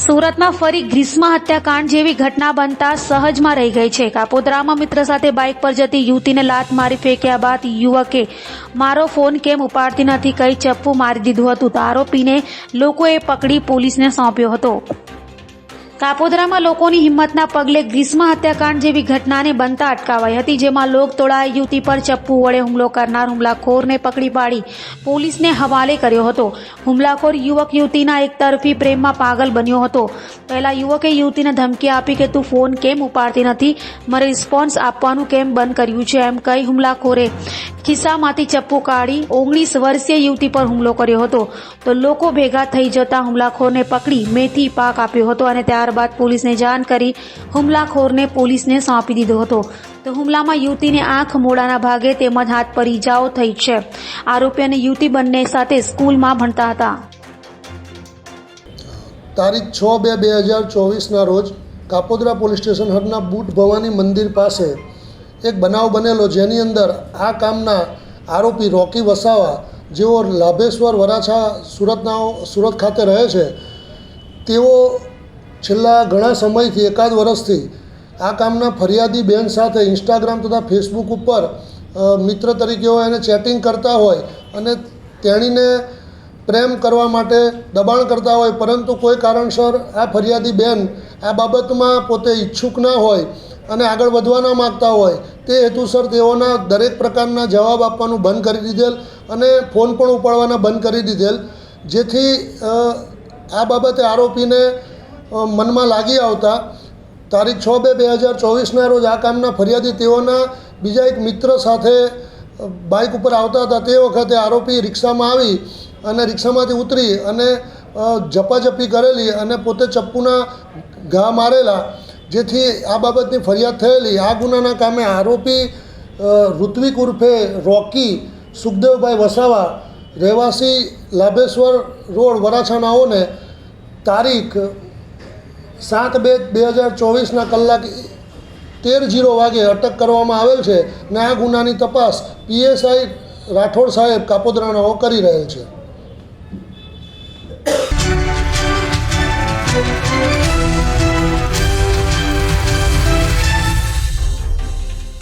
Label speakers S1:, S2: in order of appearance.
S1: સુરતમાં ફરી ગ્રીષ્મ હત્યાકાંડ જેવી ઘટના બનતા સહજમાં રહી ગઈ છે. કાપોદ્રામાં મિત્ર સાથે બાઇક પર જતી યુવતીને લાત મારી ફેંક્યા બાદ યુવકે મારો ફોન કેમ ઉપાડતી નથી, કઈ ચપ્પુ મારી દીધું હતું? તો આરોપીને લોકોએ પકડી પોલીસને સોંપ્યો હતો. કાપોદ્રામાં લોકોની હિંમતના પગલે ગ્રીષ્મ હત્યાકાંડ જેવી ઘટનાને બનતા અટકાવાઈ હતી, જેમાં લોકતોળાએ યુવતી પર ચપ્પુ વડે હુમલો કરનાર હુમલાખોરને પકડી પાડી પોલીસને હવાલે કર્યો હતો. હુમલાખોર યુવક યુવતીના એક તરફી પ્રેમમાં પાગલ બન્યો હતો. પહેલા યુવકે યુવતીને ધમકી આપી કે, તું ફોન કેમ ઉપાડતી નથી? મારે રિસ્પોન્સ આપવાનું કેમ બંધ કર્યું છે? એમ કહી હુમલાખોરે ખિસ્સામાંથી ચપ્પુ કાઢી ઓગણીસ વર્ષીય યુવતી પર હુમલો કર્યો હતો. તો લોકો ભેગા થઈ જતા હુમલાખોરને પકડી મેથી પાક આપ્યો હતો અને ત્યારબાદ પોલીસને જાણ કરી હુમલાખોરને પોલીસને સોંપી દીધો હતો. તો હુમલામાં યુવતીને આંખ મોડાના ભાગે તેમજ હાથ પર ઇજાઓ થઈ છે. આરોપી અને યુવતી બંને સાથે સ્કૂલમાં ભણતા હતા.
S2: તારીખ છ બે બે હજાર ચોવીસના રોજ કાપોદરા પોલીસ સ્ટેશન હદના બુટ ભવાની મંદિર પાસે એક બનાવ બનેલો જેની અંદર આ કામના આરોપી રોકી વસાવા, જેઓ લાભેશ્વર, વરાછા સુરતના સુરત ખાતે રહે છે, તેઓ છેલ્લા ઘણા સમયથી, એકાદ વર્ષથી આ કામના ફરિયાદી બેન સાથે ઇન્સ્ટાગ્રામ તથા ફેસબુક ઉપર મિત્ર તરીકે હોય એને ચેટિંગ કરતા હોય અને તેણીને પ્રેમ કરવા માટે દબાણ કરતા હોય, પરંતુ કોઈ કારણસર આ ફરિયાદી બેન આ બાબતમાં પોતે ઈચ્છુક ના હોય અને આગળ વધવા ના માગતા હોય, તે હેતુસર તેઓના દરેક પ્રકારના જવાબ આપવાનું બંધ કરી દીધેલ અને ફોન પણ ઉપાડવાના બંધ કરી દીધેલ. જેથી આ બાબતે આરોપીને મનમાં લાગી આવતા તારીખ છ બે બે હજાર ચોવીસના રોજ આ કામના ફરિયાદી તેઓના બીજા એક મિત્ર સાથે બાઇક ઉપર આવતા હતા. તે વખતે આરોપી રિક્ષામાં આવી અને રિક્ષામાંથી ઉતરી અને ઝપાઝપી કરેલી અને પોતે ચપ્પુના ઘા મારેલા જેથી આ બાબતની ફરિયાદ થયેલી. આ ગુનાના કામે આરોપી ઋત્વિક ઉર્ફે રોકી, સુખદેવભાઈ વસાવા, રહેવાસી લાભેશ્વર રોડ, વરાછાનાઓને તારીખ સાત બે બે હજાર ચોવીસના કલાક તેર જીરો વાગે અટક કરવામાં આવેલ છે ને આ ગુનાની તપાસ પીએસઆઈ રાઠોડ સાહેબ કાપોદરાનાઓ કરી રહેલ છે.